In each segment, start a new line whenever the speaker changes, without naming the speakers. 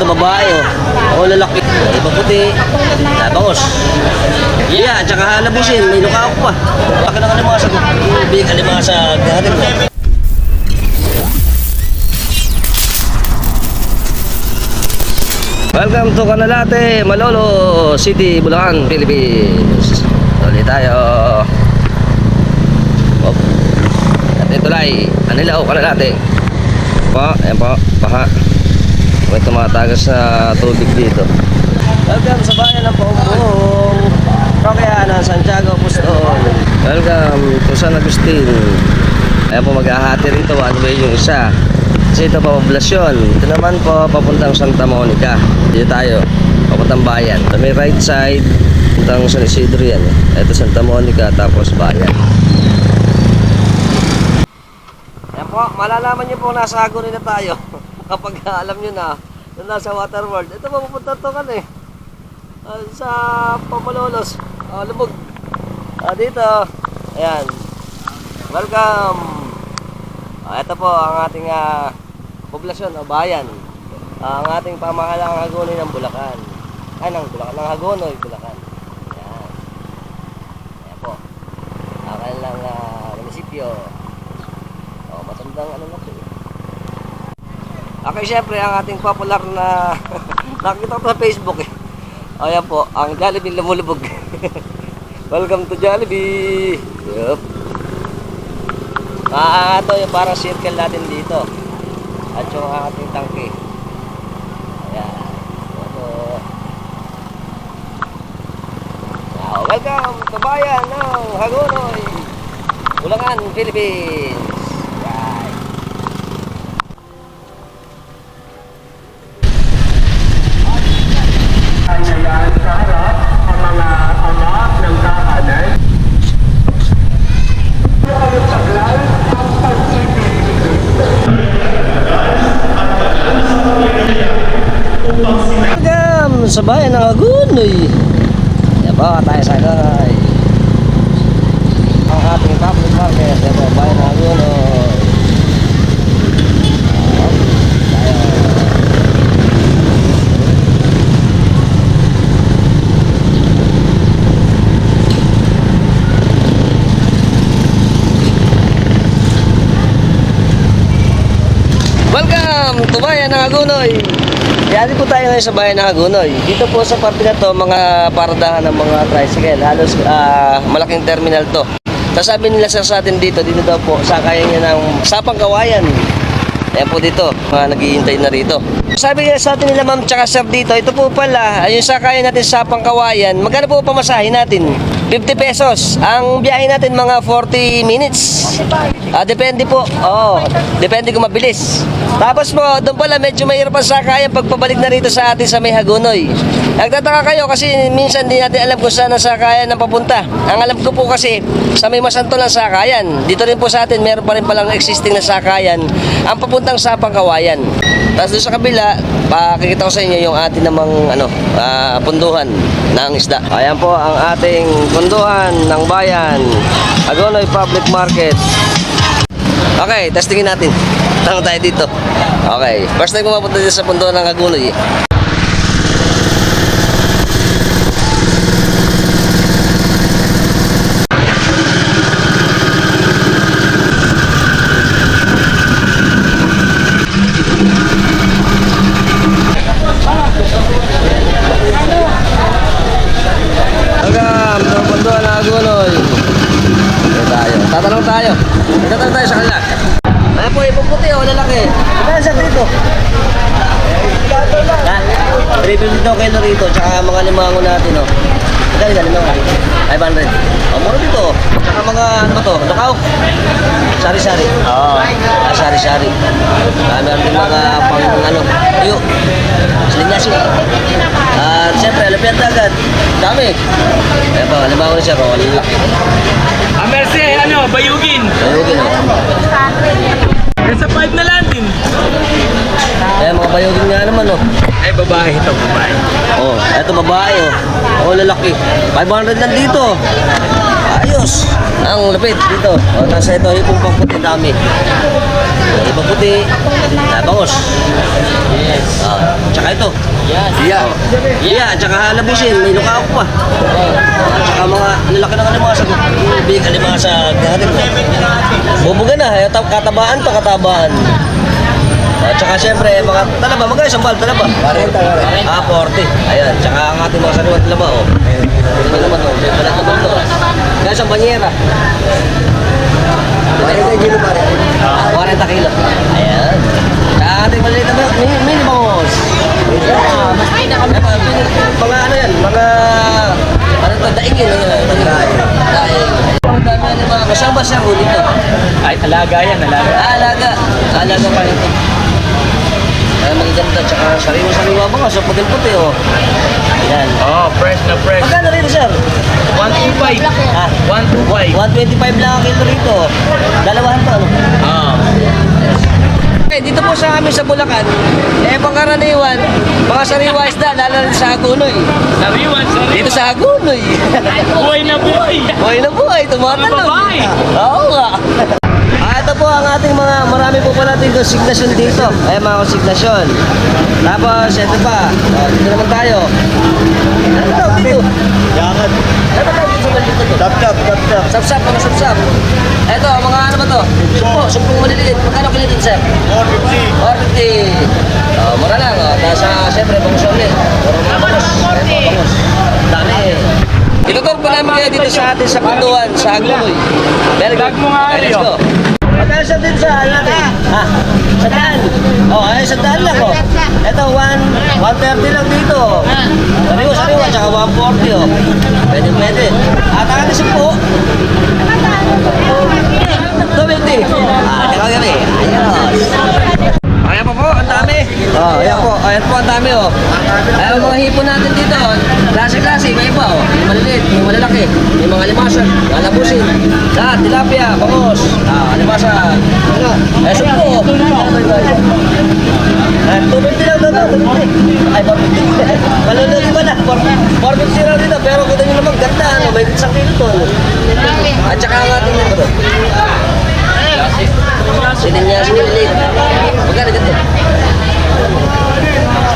Ito babae oh. O lalaki. Iba puti. Nabangos. Yeah, tsaka halabusin. May lukaok pa. Baka na alimasag. Big alimasag. Hatid ko. Welcome to Canalate, Malolo City, Bulacan, Philippines. Tuloy tayo. Op. At ito lay, Anilaw, Canalate. Po, ayan po, baha. May tumatagas na tubig dito. Welcome sa bayan ng Paumbong. Parokya ng Santiago Apostol. Welcome to San Agustin. Ayan po maghahati rito, one way yung isa. Kasi ito pa poblasyon. Ito naman po papuntang Santa Monica. Dito tayo, papuntang bayan. Sa may right side, papuntang San Isidro yan. Ito Santa Monica, tapos bayan. Yan po, malalaman niyo po nasa Aguri na tayo. Kapag alam niyo na, na nasa Waterworld. Ito mapupunta to kan eh. Ah, sa Pamalolos. Ah, lumog. Ah, dito. Ayan. Welcome. Ah, ito po ang ating ah, poblasyon o bayan. Ah, ang ating pamahalang Hagonoy ng Bulacan. Ay, ng Bulacan. Ng Hagonoy, Bulacan. Ayan. Ayan po. Ang kanilang ah, munisipyo. Oh, matandang ano na eh. Okay, syempre ang ating popular na nakita ko sa Facebook eh. Ayan po, ang Jollibee lumulubog. Welcome to Jollibee. Yup. Ah, ito yung parang circle natin dito. At yung ating tangke. Ayan. Ito. Ah, welcome to bayan ng Hagonoy. Bulangan, Philippines.
Sa
bayan ng Agunoy. Yan po, tayo sa Agunoy. Ang ating public market. Yan po, bayan ng Agunoy. Tayo. Welcome to Bayan ng Agunoy. Yan po tayo ngayon sa Bayan ng Agunoy. Dito po sa parte na to, mga paradahan ng mga tricycle. Halos ah, malaking terminal to. Sasabi nila sir sa atin dito, dito daw po, sakayan niya ng Sapang Kawayan. Ayan po dito, mga naghihintay na rito. Sabi nila sa atin nila ma'am tsaka sir dito, ito po pala, ayun sakayan natin sa Sapang Kawayan. Magkano po pamasahin natin? 50 pesos. Ang biyahe natin mga 40 minutes. Ah, depende po. Oo, depende kung mabilis. Tapos po, doon pala medyo mahirap ang sakayan pagpabalik na rito sa atin sa may Hagonoy. Nagtataka kayo kasi minsan di natin alam kung saan ang sakayan ang papunta. Ang alam ko po kasi sa may masantol ang sakayan. Dito rin po sa atin meron pa rin palang existing na sakayan ang papuntang Sapang Kawayan. Tapos doon sa kabila, pakikita ko sa inyo yung atin namang ano, ah, punduhan ng isda. Ayan po ang ating punduhan ng bayan. Hagonoy Public Market. Okay, testingin natin. Tanong tayo dito. Okay, first time ko mapunta dito sa punduhan ng Hagonoy. eh. Welcome to punduhan ng Hagonoy. Dito tayo. Tatanong tayo. Tatanong tayo sa kanila. Ayan po, ibang puti o lalaki. Kaya siya dito. Ha? 350 daw kilo rito, tsaka mga limango natin, oh. Dali, dali mga 500. Oh, mura dito, oh. Tsaka mga, ano ba to, lukaw? Sari-sari. Oo. Ah, sari-sari. Ah, meron din mga pang, ano, tuyo. Silinyasi. At siyempre, alapyan agad. Dami. Ayan po, limango na siya, oh. Lalaki.
Ah, Mercy, ano, bayugin.
Ayugin, oh.
Nasa 5 na lang.
Ayan, mga bayogin nga naman, oh.
Ay, babae ito, babae.
Oh, eto babae oh. Oh, lalaki. 500 lang dito. Ayos. Ang lapit dito. Oh, nasa ito yung pang puti dami. Oh, ibang puti. Ah, bangos. Yes. Ah, tsaka ito. Yes. Yeah. Yeah, tsaka halabusin. May lukao pa. At tsaka mga lalaki ng alimasag. Big alimasag. Bubuga na. eh. Tat- Katabaan pa, katabaan. At tsaka siyempre, mga talaba, magkano isang bal talaba? 40, 40. Ah, 40. Ayan, tsaka ang ating mga sariwang talaba, oh. Naman, oh. May balat naman to. Kaya isang banyera. 40 kilo pare. 40 kilo. Ayan. Sa ating maliit na mga mini, mini bangos. Mas may na kami. Mga ano yan, mga ano to, daingin. Daing. Daing. Ang dami mga kasama siya huli to.
Ay, alaga yan, alaga.
Ah, alaga. Alaga pa rin Ay, magaganda. Tsaka sariwa-sariwa mga sa puti-puti, oh. Ayan.
Oh, fresh na fresh.
Magkano rito, sir?
125.
Ah,
125.
125 lang ang kilo rito. Dalawahan to, ano?
Ah.
Eh, dito po sa amin sa Bulacan, eh, pangkaraniwan, mga sariwa isda, lalo na sa Agunoy.
Sariwan, sariwan.
Dito sa Agunoy.
Buhay na buhay.
Buhay na buhay, tumatalon.
Mga babae.
Oo nga. Ito po ang ating mga, marami po pala dito, signasyon dito. Ay, mga signasyon. Tapos, ito pa. Oh, dito naman tayo. Ano tawag dito?
Yangan.
Ano tawag dito sa dito to?
Tap tap tap tap.
Sapsap, mga sapsap. Ito, mga ano ba to? Sumpo, sumpong maliliit. Magkano kilo din, sir?
450.
40. Oh, mura lang. Oh. Tapos, uh, siyempre, bangus ulit. Puro mga bangus. Ito, bangus. Dami. Itutur pa namin kayo dito sa atin sa Punduan, sa Agunoy. Very good. Let's
Aryo.
go. Siya din sa ano natin? Ha? Sa daan. Oh, ay, sa daan lang oh. Ito, 1, 130 lang dito. Sariwa, sariwa, tsaka 140 oh. Pwede, pwede. At ang ating po. Oh, ayan po, ayan po ang dami oh. Ayan ang mga hipon natin dito. Klase-klase, may iba oh. May maliliit, may malalaki, may mga limasan, alabusin, lahat, tilapia, bangos, ah, limasan. Eh, sumpo. Eh, 250 lang daw, 250. Ay, 450. Malulugi ba na? 450 lang dito, pero kita nyo naman, ganda, ano, may isang kilo to. ano. At saka ang ating ano to. Sininya sinilid. Magkano ganito?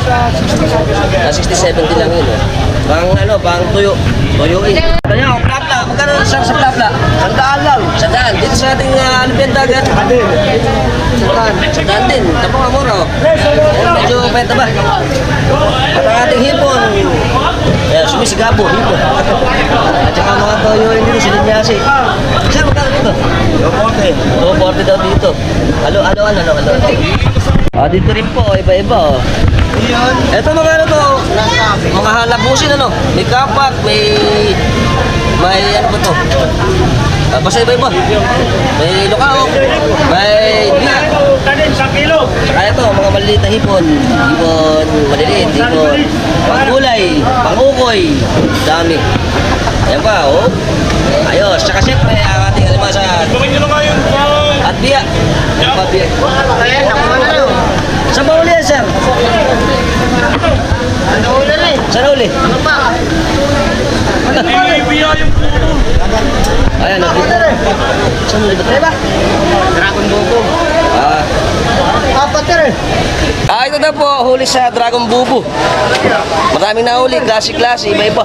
Ah, 60, 70 lang yun. Eh. Pang ano, pang tuyo. Tuyuin. Kanya, plapla. Magkano sa, sa plapla? Sandaan lang. Sandaan. Dito sa ating uh, Albion Dagat. Sandaan. Sandaan din. Tapos nga mura. oh. Eh, medyo benta ba? At ang ating hipon. Eh, sumisigabo. Hipon. At saka mga tuyuin dito, sininyasi. Sir, magkano dito? 240. 240 daw dito. Alo, alo, ano, ano, ano. Ah, dito rin po, iba-iba oh. Ito mga ano to, mga halabusin ano, may kapak, may, may ano ba to? Ah, basta iba-iba. May lukao, may biya.
Tanin sa kilo.
Saka ito, mga maliliit na hipon. Hipon, maliliit, hipon. Panggulay, pangukoy. Dami. Ayan pa, oh. Ayos. Saka siyempre, ang ating alimasan.
Gawin nyo na nga yun.
At biya. Ayan pa, biya. Saan ba uli yan, sir?
Ano ulit eh?
Saan uli?
Ano pa?
Ayan. Saan ba? Diba?
Dragon Bobo.
Ah.
Apat na rin.
Ah, ito daw po, huli sa Dragon Bubu. Maraming nahuli, klase-klase, iba-iba.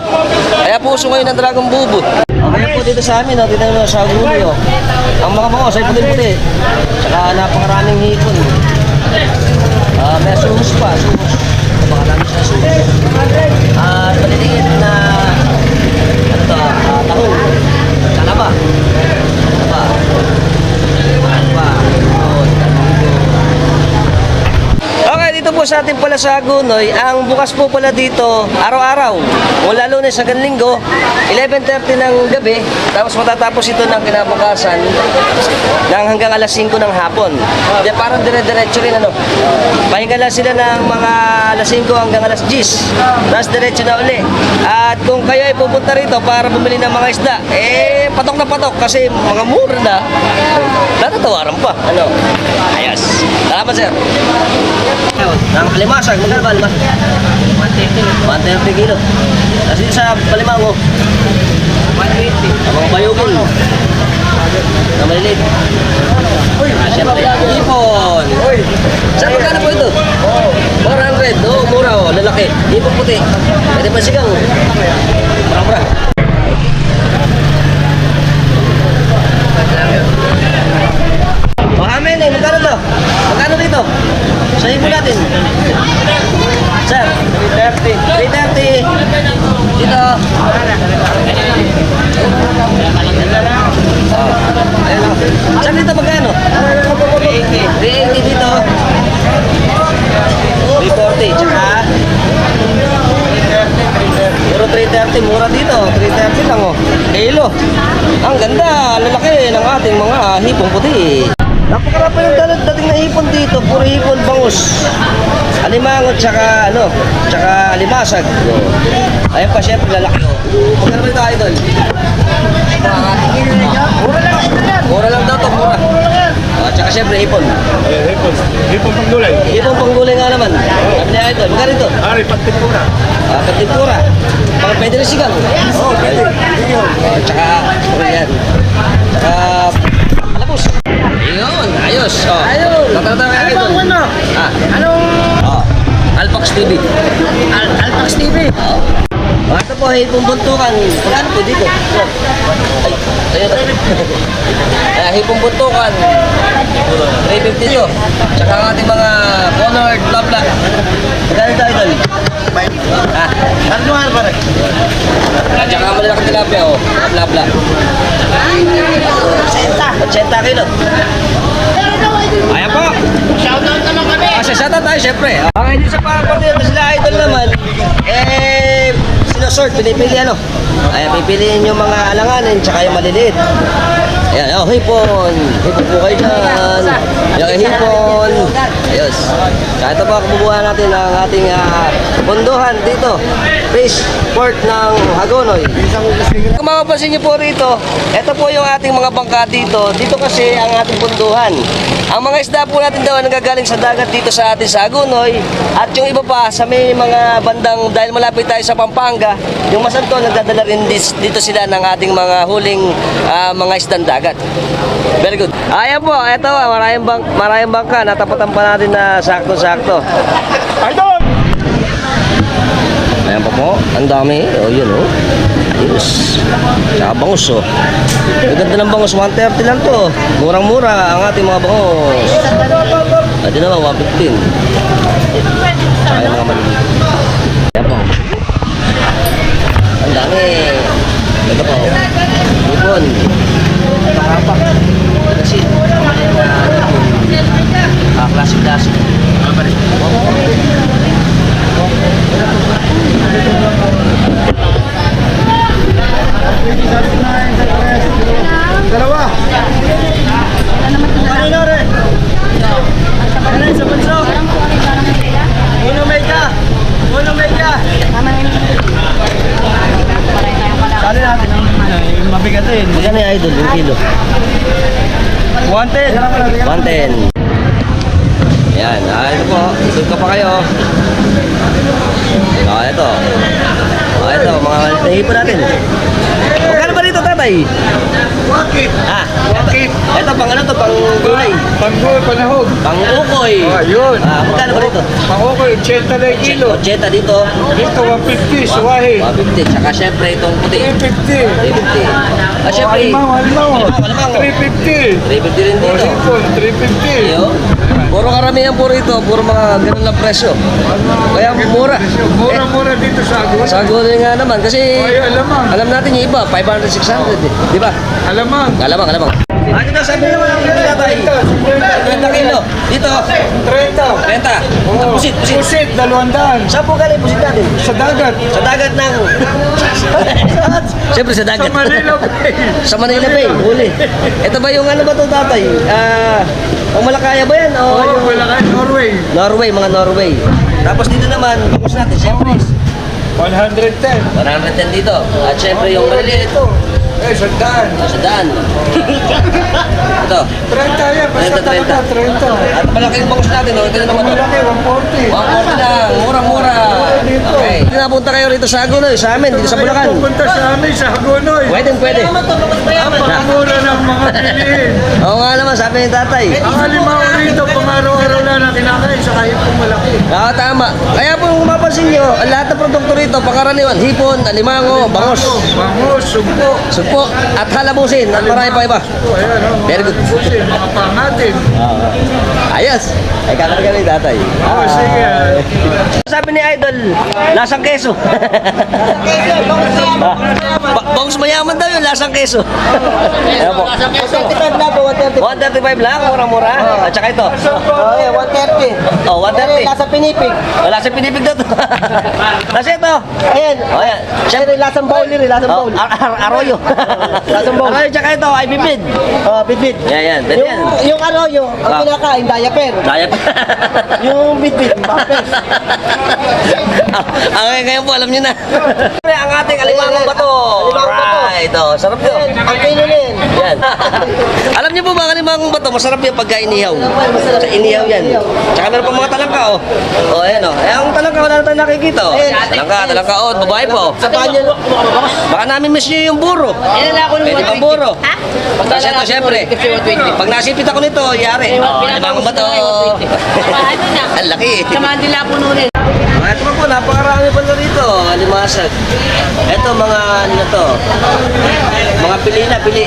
Kaya puso ngayon ng Dragon Bubu. Okay po dito sa amin, oh, dito na sa Guli, oh. Ang mga mga sa puti-puti. Tsaka napakaraming hipon. Ah, may sumus pa, sumus. Napakarami sa sumus. At maliliit na ano to, ah, tahong. Kalaba. Kalaba. Kalaba. Yun, Okay, dito po sa ating pala sa Agunoy, ang bukas po pala dito, araw-araw, mula lunes hanggang linggo, 11.30 ng gabi, tapos matatapos ito ng kinabukasan ng hanggang alas 5 ng hapon. Diyan parang dire-diretso rin ano. Pahinga lang sila ng mga alas 5 hanggang alas 10. Tapos diretso na uli. At kung kayo ay pupunta rito para bumili ng mga isda, eh patok na patok kasi mga mura na. Natatawaran pa. Ano? Ayos. Salamat sir. Ng alimasag, magkano ba alimasag? 130 kilo. Kasi sa palimango, 180. Ang mga bayugin. Na maliliit. Uy, ah, siyempre, ipon. Uy. Saan po ito? 400. Oo, oh, mura o, oh, lalaki. Ipon puti. Pwede pa sigang. Mura-mura. Mohamed, eh, magkano to? Sa hipo natin. Sir, 330. 330. Dito. Oh, lang. Sir, dito magkano? 380. 380 dito. 340. Tsaka? Puro 330. Mura dito. 330 lang oh. Kilo. Ang ganda. Lalaki ng ating mga hipong puti. Napakarami ng dalag dating na hipon dito. Puro hipon bangus. Alimangot tsaka ano, tsaka alimasag. Ayun pa syempre lalaki. Magkano ba ito idol? Mura lang, mura lang daw to, mura. Ah, tsaka syempre hipon.
Eh, hipon. Hipon pang gulay.
Hipon panggulay nga naman. Sabi ni idol, magkano ito?
Ari, pagtipura.
Ah, patimpura. Pang pwede rin sigang. Oo, oh, pwede. Ah, tsaka, ano yan? Tsaka, ayos. Oh. Ayun. Tatatata ka idol.
ano?
Ah,
Anong
oh. Alpax TV.
Al Alpax TV?
Oo. Oh, ito po, hey, pumbuntukan. Magkano po dito? Ay, ayun. Ay, hipong buntukan. 350 to. Tsaka ang ating mga colored bla bla. Magkano ito, idol? Ah, ano nga pare? At saka malalaking tilapia, oh. Bla bla. 80 kilo. Ayan po.
Shoutout naman kami!
Ah, shoutout tayo, syempre. Okay, dito sa parang partido, sila idol naman, eh, sinusort, pinipili ano. Ayan, pipiliin yung mga alanganin, tsaka yung maliliit. Ayan, oh, hipon. Hipon po kayo dyan. Yung hipon. Ayos. Kaya ito po, kumubuhan natin ang ating uh, punduhan dito. Fish port ng Hagonoy. Kung mapapansin niyo po rito, ito po yung ating mga bangka dito. Dito kasi ang ating punduhan. Ang mga isda po natin daw ang nagagaling sa dagat dito sa atin sa Agunoy at yung iba pa sa may mga bandang dahil malapit tayo sa Pampanga, yung masanto nagdadala rin dito sila ng ating mga huling ah, mga isdang dagat. Very good. Ayan po, ito maraming, bang, maraming bangka, natapatan pa natin na sakto-sakto.
Idol!
Ayan pa po, ang dami. O yun o. Ayos. Tsaka bangus o. Ang ganda ng bangus, 130 lang to. Murang-mura ang ating mga bangus. Ito naman, 115. Tsaka yung mga maliliit. Ayan po. Ang dami. Ito po. Ibon. Pakapak. Kasi. Ah, classic-classic.
Dalawa. Kanino rin? Ano yung sa bunso? Uno mega. Uno mega. Sali natin. Yung mabigat din.
Magkano yung idol, yung kilo?
Wanted.
110. Yan, ah, ito po. Isod ka pa kayo. Ah, ito. Ah, ito, mga malit na hipo natin. Magkano ba dito, tatay?
Wakit.
Ah,
Wakit.
ito, pang ano to, pang gulay.
Panggoy, panahog.
Pang ukoy.
Oh, yun.
Ah, magkano ba dito?
Pangokoy, 80 na yung kilo.
80 dito.
Dito, 150, suwahe.
150. Tsaka syempre itong puti.
350.
350. Ah, syempre.
Alimaw, alimaw.
Alimaw, alimaw.
350.
350 rin
O,
dito.
hipon, 350.
Iyo. Puro karamihan po rito, puro mga ganun na presyo. Kaya mura.
Mura-mura dito sa Agos.
Sa gulay nga naman kasi
Ay, alamang.
alam natin yung iba, 500, 600 eh. Di ba?
Alamang.
Alamang, alamang. Ah, dito sabi naman ang kilo tatay. 50 kilo. Dito,
30.
30.
Oh,
Pusit, pusit.
Pusit, dalawang daan.
Saan po galing pusit natin?
Sa dagat.
Sa dagat ng... Siyempre sa
Sa
dagat.
Manila Bay.
Sa Manila Bay, huli. Ito ba yung ano ba to tatay? Ah, ang Malakaya ba yan? O
Oh,
yung
wala ka, Norway.
Norway, mga Norway. Tapos dito naman, tapos natin, siyempre.
110.
110 dito. At syempre yung maliliit.
Eh, sa daan.
Sa daan. Ito.
30 yan. Basta
30, 30.
talaga, 30.
At malaking bangus natin, no? Ito na naman.
Malaki, 140.
140 lang, mura-mura. Okay. Napunta kayo rito sa Agunoy, sa amin, dito sa Bulacan.
Pupunta sa amin sa Hagonoy.
Pwede, pwede.
Napakamura ng mga piliin.
Oo nga naman, sabi ni tatay.
Ang alimaw rito, pang araw-araw lang na kinakain sa kahit kung malaki.
Ah, tama. Kaya po kung mapapansin nyo, ang lahat ng produkto rito, pangkaraniwan, hipon, alimango, bangos,
Bangus, sugpo.
sugpo, at halabusin, at marami pa iba. Very good.
Busin, mga pangatin.
Ayos! Ay, kakarga ni tatay.
Oh, sige.
Sabi ni Idol, lasang keso. Ah, yun, lasang keso. Ayan po.
135 na po, 135.
135 lang, mura-mura. At saka ito.
Oh, yeah, 130.
Oh, 130.
Nasa pinipig.
Wala sa pinipig daw to. Kasi ito.
Ayan.
Oh, yan.
Siyempre, lasang bowl yun, lasang
Oh,
bowl.
ar ar arroyo.
Lasang bowl.
Arroyo, tsaka ito, ay bibid.
Oh, bitbit.
Yan, yan.
Yung, yung arroyo, ang
Ah.
kinakain, diaper.
Pa.
Yung bitbit, pampers.
Ang ngayon po, alam niyo na. Ang ating alimango ba to?
Alimango bato.
Alright, ito. Sarap yun.
Ang na yan.
Yan. Alam niyo po ba ang alimango ba to? Masarap yung pagka inihaw. Sa inihaw yan. Tsaka meron pa mga talangka, oh. Oh, ayan, oh. Eh, ang talangka, wala na nakikita, oh. Talangka, talangka, oh. Babae po.
Sa banyo,
Baka namin miss niyo yung buro. Pwede pa buro. Tapos ito, syempre. Pag nasipit ako nito, yari. Oh, alimango ba to?
Ano na?
Ang laki.
Sa Mandila po nun eh.
Ah, Ito pa po, napakarami pala rito. Alimasag. Ito, mga ano to. Mga pili na, pili.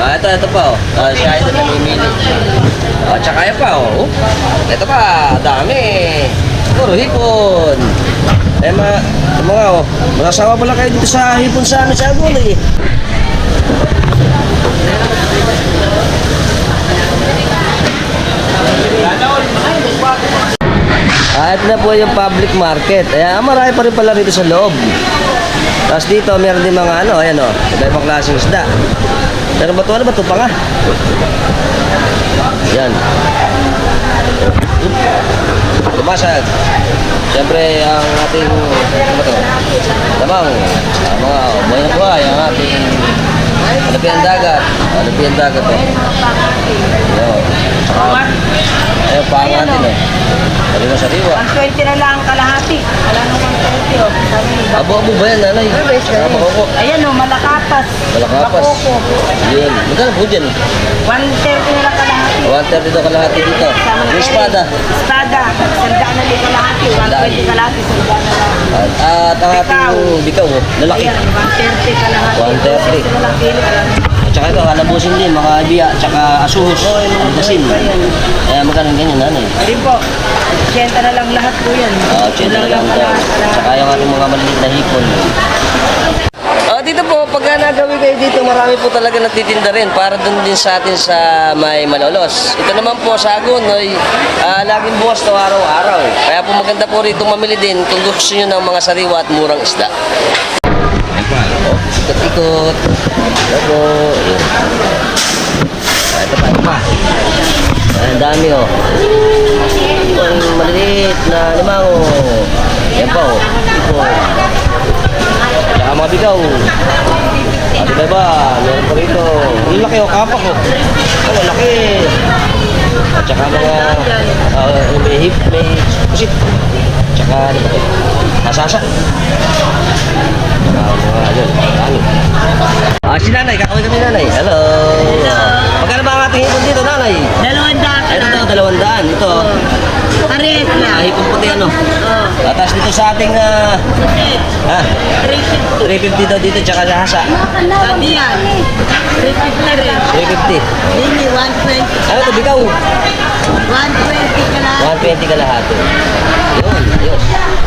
Ah, ito, ito pa, oh. Ah, siya ito namimili. Ah, tsaka yan pa, oh. Ito pa, dami. Puro hipon. Eh, mga, mga, oh. Masasawa pala kayo dito sa hipon sa amin sa Agono, eh. Ito na po yung public market. Ayan, ah, marami pa rin pala rito sa loob. Tapos dito, meron din mga ano, ayan o, iba ibang klaseng isda. Pero bato, ano ba ito pa nga? Ayan. Lumasag. Siyempre, ang ating, ano ba ito? Lamang, ang mga buhay na buhay, ang ating alapian dagat. Alapian dagat o. Ayan. Saka, Ayan pa ang atin o. Sabi mo sa riwa.
120 na lang ang kalahati. Wala nang 120 oh. Sabi ni Doc.
Abo-abo ba yan, nanay? Saka makoko.
Ayan oh, malakapas.
Malakapas.
Makoko.
Yun. Magkano po dyan?
130 na lang kalahati.
130 daw kalahati dito.
Sama na
Yung
ere.
espada.
Espada. Sandaan na din kalahati. 120 kalahati. Sandaan na lang.
At, at ang ating bikaw, oh, lalaki.
Ayan, 130 kalahati.
130.
Ito na lang kilo. Ayan.
At saka ito, halabusin din, mga biya, tsaka asuhos, dasin. Kaya magkano ganyan, nanay?
Ayun po. 80 na lang lahat po yan.
Ah, uh,
Kulang
lang
kalahati.
Tsaka yung ating mga maliliit na hipon. Ah, dito po, pag nagawi kayo dito, marami po talaga nagtitinda rin para dun din sa atin sa may malolos. Ito naman po sa Agonoy, ah, laging bukas to araw-araw. Kaya po maganda po rito mamili din kung gusto nyo ng mga sariwa at murang isda. Oh, ikot-ikot. Po. Ayan. Ah, ito pa, ito pa. Ah, Ang dami oh. Ang maliliit na limango. Yan pa oh. Ito. Tsaka mga bigaw. At iba ba, meron pa rito. Ang laki oh, kapak oh. Oh, laki. At saka mga, uh, may hip, may pusit. Tsaka ano ba? Nasasa. Mga, yun, dami. Ah, si nanay, kakawin kami nanay. Hello. Hello. Magkano ba ang ating hipon dito, nanay?
Dalawang daan.
Ito to, dalawang daan. Ito,
Pares
ah,
lang.
hipon puti ano.
Oh.
At tapos dito sa ating, ah, ha?
350.
350 daw dito, tsaka sa hasa.
Sabi yan. 350 na rin.
350.
Hindi, 120.
Ano to, bikaw?
120 ka lang.
120 kalahati. Yun, ayos.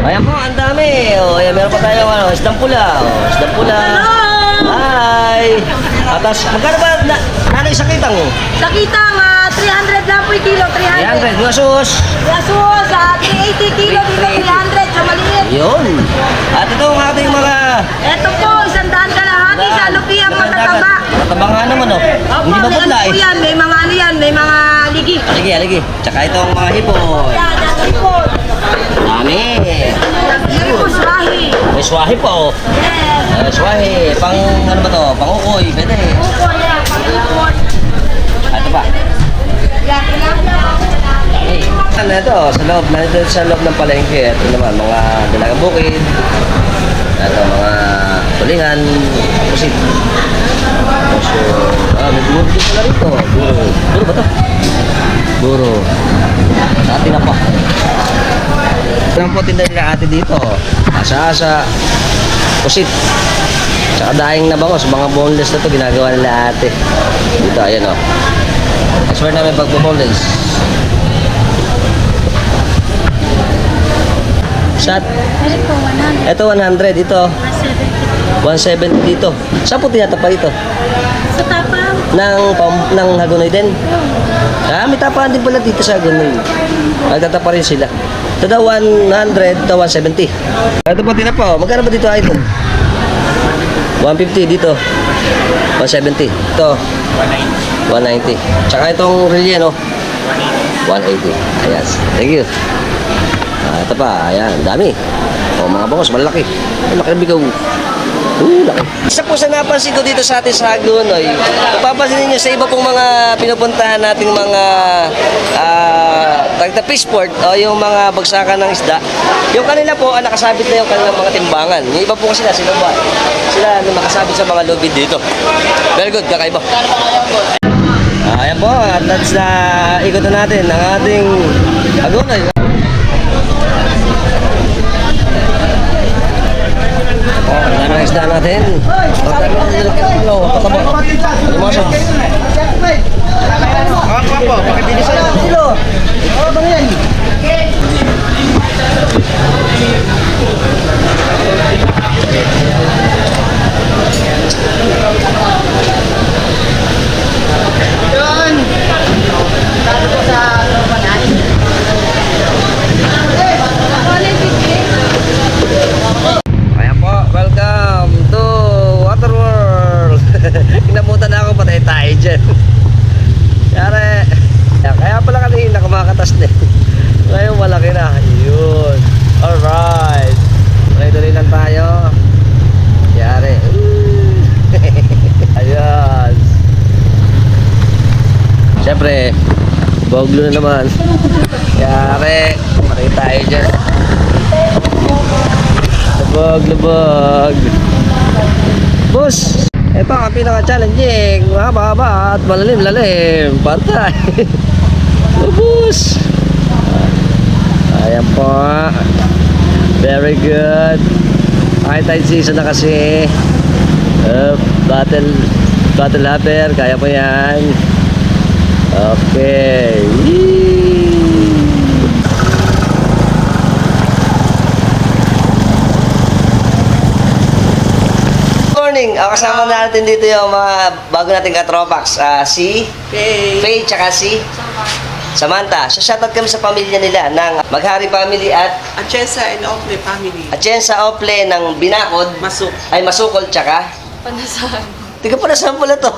Ayan po, ang dami. O, ayan, meron pa tayo, ano, isdang pula. O, isdang pula. Hi! At tapos, magkano ba, na, nanay sa kitang mo?
Nakita nga, 300 lang po yung kilo, 300.
300, mga sus.
Yaso, sa 380 kilo, dito 300 sa maliit.
Yun. At ito ang ating mga...
Ito po, isang daan kalahati sa lupiyang matataba.
Mataba nga naman, oh.
Opo,
Hindi
may
maputla,
ano po
eh.
yan, may mga ano yan, may mga ligi.
Aligi, aligi. Tsaka itong mga hipon.
Yan, yan, ipon.
Dami.
Po, swahi.
May swahe pa, oh.
Yes.
Eh, swahe. Pang, ano ba to? Pang ukoy. Pwede.
Opo, yan, pag-ipon.
Ah, Ito pa.
Yan, tilapia.
Hey. Ano ito, sa loob, nandito sa loob ng palengke. Ito naman, mga dalagang bukid. Ito, mga tulingan. Pusit. Tapos yung, ah, may buro din pala rito. Buro. Buro ba to? Buro. Sa atin na pa. Naman po tinda nila ate dito. Asa-asa, pusit. Tsaka daing na bangos, mga boneless na to ginagawa nila ate. Dito, ayan o. Oh. I swear namin pagpo-boneless. Shot. Ito 100, ito 170 dito. Saan po tinatapa ito?
Sa tapang.
Ng, pam, ng Hagonoy din? Ah, may tapaan din pala dito sa Hagonoy. Magtatapa rin sila. Ito daw 100, ito 170. Ito po oh. magkano ba dito idol? 150 dito. 170. Ito. 190. Tsaka itong relleno. 180. Ayan. Thank you. Ah, ito pa, ayan, dami. O mga bangos, malaki. Malaki ng bigaw. Uh. Isa po sa napansin ko dito sa atin sa Hagonoy, papansin niyo sa iba pong mga pinupuntahan nating mga ah, tagta fishport o yung mga bagsakan ng isda, yung kanila po, ah, nakasabit na yung kanilang mga timbangan. Yung iba po kasi sila, sila ba? Sila na nakasabit sa mga lubid dito. Very good, kakaiba. Ah, ayan po, at that's na ikot na natin ang ating Hagonoy. Oh, ano ang isda natin? Ano, pataba. Ano mga siya? Ayan po, welcome to Waterworld. Inabutan na ako, patay tayo dyan. Yare. Kaya, kaya pala kanina kumakatas na. eh. Ngayon malaki na. Yun. Alright. Tuloy-tuloy lang tayo. Yare. Ayan. Siyempre, boglo na naman. Yare. Patay tayo dyan. Lubog, lubog. Boss, ito ang pinaka-challenging. Mahaba-haba at malalim-lalim. Pantay. Lubos. Ayan po. Very good. High tide season na kasi. Uh, battle battle hopper. Kaya po yan. Okay. Yee! morning. Ah, kasama natin dito yung mga bago nating katropax. Ah, si Faye, tsaka si Samantha. So, shoutout kami sa pamilya nila ng Maghari Family at
Achesa and Oakley family.
Atienza Ople ng Binakod.
Masuk.
Ay, Masukol, tsaka
Panasan.
Tiga pa na saan pala to.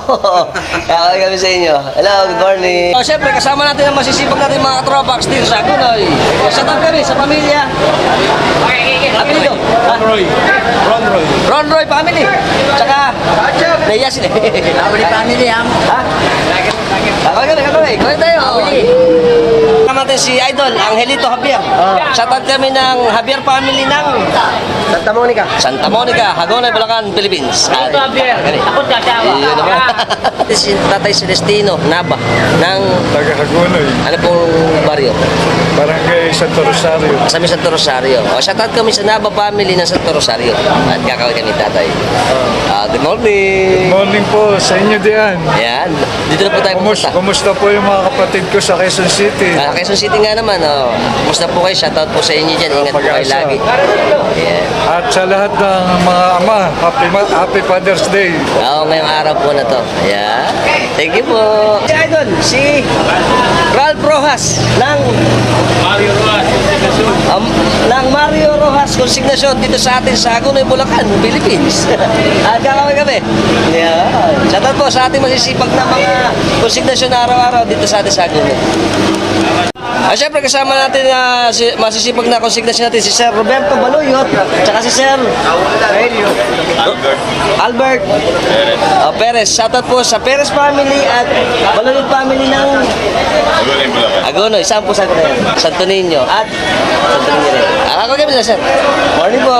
Kaya kami sa inyo. Hello, good morning. So, syempre, kasama natin ang masisipag natin mga katropax dito sa Gunoy. Shoutout kami sa pamilya. Apelido. Ron Roy. Ron Roy. Ron Roy family. Tsaka, Naya sila.
Family family ha.
Ha? Kakawin kami, kakawin. Kawin tayo. Kasama natin si Idol, Angelito Javier. Shoutout kami ng Javier family ng
Santa Monica.
Santa Monica, Hagonoy, Bulacan, Philippines. Angelito Javier.
Takot ka siya.
Yun naman. si Tatay Celestino Naba ng
Taga Hagonoy,
ano pong baryo?
Barangay Santo Rosario.
Sa amin Santo Rosario. O, shoutout kami sa Naba family ng Santo Rosario. At kakawin kami tatay. Ah, good morning.
Morning po sa inyo diyan.
Ayan. Dito na po tayo
Kumus,
pumunta.
kumusta po yung mga kapatid ko sa Quezon City?
Ah, Quezon City nga naman. Oh. Kumusta po kayo? Shoutout po sa inyo dyan. Ingat po kayo
Pag-asa.
lagi. Ayan.
At sa lahat ng mga ama, happy, ma- happy Father's Day.
Oo, ngayong araw po na to. Ayan. Thank you po. Si Idol, si Ralph Rojas ng Mario Rojas um, ng Mario Rojas Consignation dito sa atin sa Agunoy, Bulacan, Philippines. At kakawin kami. Yeah. Shoutout po sa ating masisipag na mga consignation na araw-araw dito sa atin sa Agunoy. Ah, syempre kasama natin na si, masisipag na consignation natin si Sir Roberto Baluyot tsaka si Sir Albert Albert uh, Perez. Shoutout po sa Perez family at Baluyot family ng Agonoy. Saan po sa Agonoy? Santo Niño at Santo Niño rin. Ah, ako kami na sir. Morning po.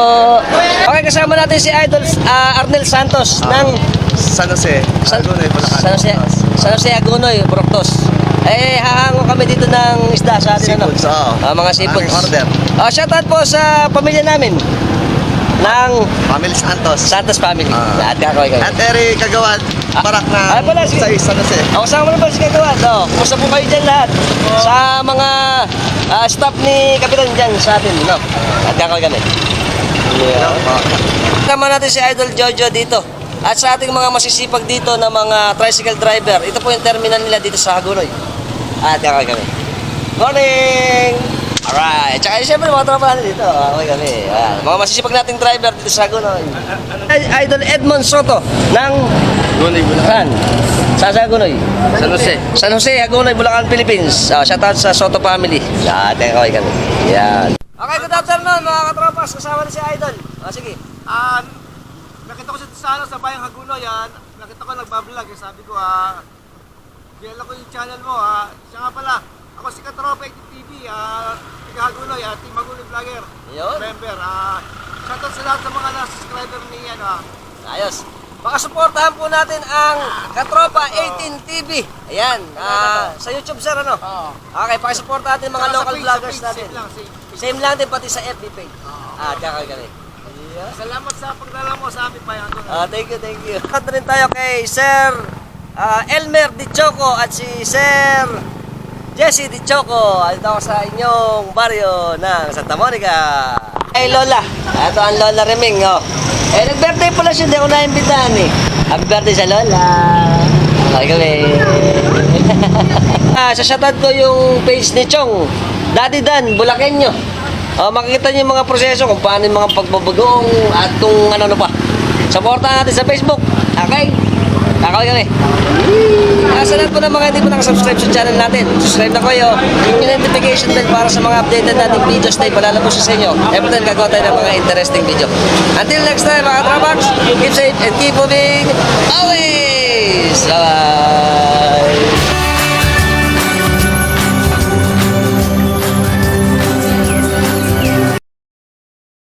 Okay, kasama natin si Idol ah, Arnel Santos ng
San Jose.
San, San Jose, San Jose Agonoy, Proctos. Eh, hahango kami dito ng isda sa atin. ano?
Seafoods, oo.
Ah, mga seafoods.
Maraming order.
Ah, shoutout po sa pamilya namin ng
Family Santos.
Santos family.
Ah.
Lahat kakoy kayo.
At Eri Kagawan, parak na
Ay, pala, sige.
sa isa na siya.
Ako kasama naman si Kagawan. Oh, kumusta po kayo dyan lahat? Sa mga ah, staff ni Kapitan dyan sa atin. No? At kakoy kami. Yeah. Kasama natin si Idol Jojo dito. At sa ating mga masisipag dito na mga tricycle driver, ito po yung terminal nila dito sa Hagunoy. At kakoy kami. Morning! Alright. Tsaka siyempre mga tropa natin dito. Okay kami. Ayan. Mga masisipag nating driver dito sa Hagunoy. Idol Edmond Soto ng
Gunay
Saan? Sa Sagunoy? San Jose. San Jose, Agunoy, Bulacan, Philippines. Uh, shout out sa Soto family. Lahat eh, kaway kami. Yan. Okay, good afternoon mga katropas. Kasama na si Idol. Ah, sige.
Ah, nakita ko siya sa ano, sa Bayang Hagunoy, ah, nakita ko nagbablog, eh, sabi ko, ah, kilala ko yung channel mo, ah, siya nga pala, ako si Katropa TV, ah, taga Hagunoy, ah, Team Hagunoy Vlogger,
Yun.
member, ah, shoutout sa lahat sa mga na-subscriber ni, ano, ah,
Ayos. Pakasuportahan po natin ang Katropa 18 TV. Ayan. ah, sa YouTube, sir, ano? Okay, pakisuportahan natin mga
Saka sa
local
page,
vloggers
page,
natin.
same lang, same.
Same lang din pati sa FB page. Ah, kaya kami.
Salamat sa pagdala mo sa Bayang Hagunoy.
Ah, thank you, thank you. Kat rin tayo kay Sir ah, Elmer Di Choco at si Sir Jesse Di Choco. Andito ako sa inyong baryo ng Santa Monica. Hey Lola, ito ang Lola Reming. Oh. Eh, nag-birthday pala siya, hindi ako naimbitahan eh. Happy birthday sa Lola. Okay kami. ah, sa shoutout ko yung page ni Chong. Daddy Dan, Bulakenyo. Oh, makikita niyo yung mga proseso kung paano yung mga pagbabagong at kung ano-ano pa. Supportan natin sa Facebook. Okay? Kakawin kami. Ah, sa lahat po ng mga hindi po nakasubscribe sa channel natin, subscribe na kayo. Hit yung notification bell para sa mga updated nating videos na ipalalabos sa inyo. Every time gagawa tayo ng mga interesting video. Until next time, mga Trabax, keep safe and keep moving always! Bye-bye!